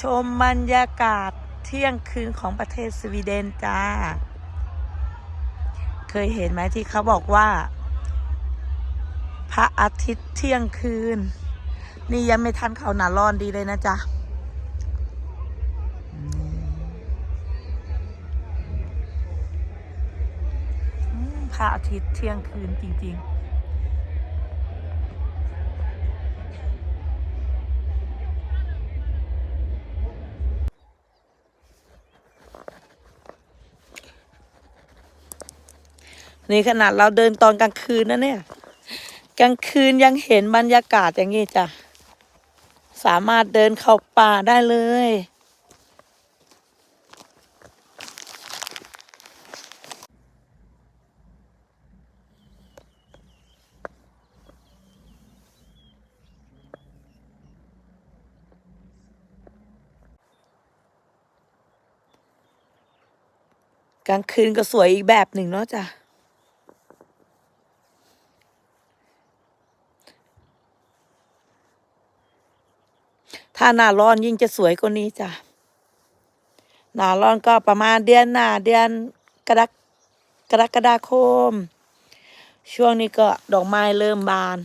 ชมบรรยากาศเที่ยงคืนของประเทศสวีเดนจ้า เคยเห็นไหมที่เขาบอกว่า พระอาทิตย์เที่ยงคืน นี่ยังไม่ทันเขาหนาร้อนดีเลยนะจ๊ะพระอาทิตย์เที่ยงคืนจริง ๆ นี่ขนาดเราเดินตอนกลางคืนนะเนี่ย กลางคืนยังเห็นบรรยากาศอย่างนี้จ้ะ สามารถเดินเข้าป่าได้เลย กลางคืนก็สวยอีกแบบหนึ่งเนาะจ้ะ ถ้าหน้าร้อนยิ่งจะสวยกว่านี้จ้ะหน้าร้อนก็ประมาณเดือนหน้าเดือนกรกกรกฎาคม ช่วงนี้ก็ดอกไม้เริ่มบาน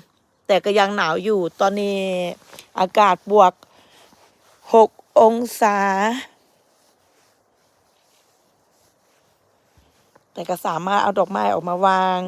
แต่ก็ยังหนาวอยู่ตอนนี้อากาศบวกหกองศา แต่ก็สามารถเอาดอกไม้ออกมาวาง